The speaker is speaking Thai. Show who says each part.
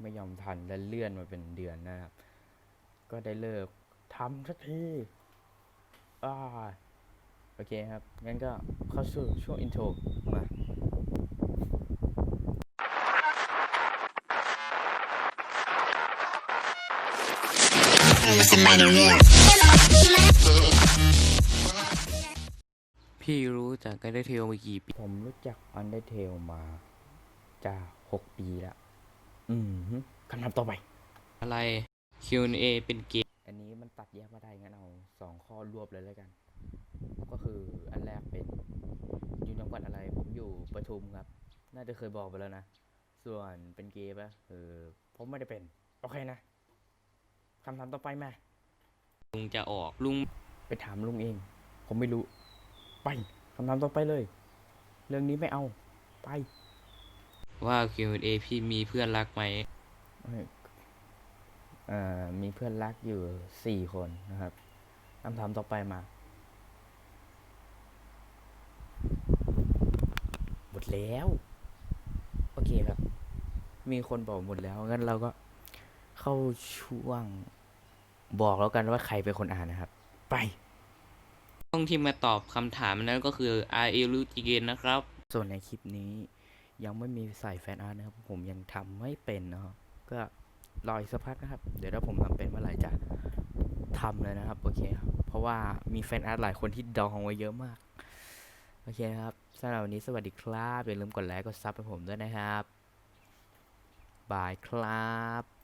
Speaker 1: ไม่ยอมทันและเลื่อนมาเป็นเดือนนะครับ ก็ได้เลิกทำสักทีอ่าโอเคครับ งั้นก็เข้าสู่ช่วงอินโทรมา
Speaker 2: พี่รู้จักกันได้เทลมากี่ปี
Speaker 1: ผมรู้จัก Undertale มาจะหกปีแล้ว อืมฮึคำถามต่อไป
Speaker 2: อะไร Q&A เป็นเกม
Speaker 1: อันนี้มันตัดแยกมาได้งั้นเอาสองข้อรวบเลยแล้วกัน ก็คืออันแรกเป็นอยู่จังหวัดอะไร ผมอยู่ปทุมครับ น่าจะเคยบอกไปแล้วนะ ส่วนเป็นเกย์ปะเออผมไม่ได้เป็น โอเคนะคำถามต่อไปมา
Speaker 2: ลุงจะออกลุง
Speaker 1: ไปถามลุงเอง ผมไม่รู้ ไปคำถามต่อไปเลย เรื่องนี้ไม่เอา ไป
Speaker 2: ว่า Q&A พี่มีเพื่อนรักไหม
Speaker 1: เอ่อเอ่อมีเพื่อนรักอยู่สี่คนนะครับคำถามต่อไปมา หมดแล้ว โอเคครับ มีคนบอกหมดแล้ว งั้นเราก็เข้าช่วงบอกแล้วกันว่าใครเป็นคนอ่านนะครับ ไป
Speaker 2: ต้องที่มาตอบคำถามนั้นก็คือ R L รู้จีเกนนะครับ
Speaker 1: ส่วนในคลิปนี้ ยังไม่มีใส่แฟนอาร์ตนะครับ ผมยังทำไม่เป็นนะครับก็รออีกสักพักนะครับ เดี๋ยวถ้าผมทำเป็นเมื่อไหร่จะทำเลยนะครับ โอเคครับ เพราะว่ามีแฟนอาร์ตหลายคนที่ดองไว้เยอะมาก โอเคครับสำหรับวันนี้สวัสดีครับอย่าลืมกดไลค์กดซับให้ผมด้วยนะครับบายครับ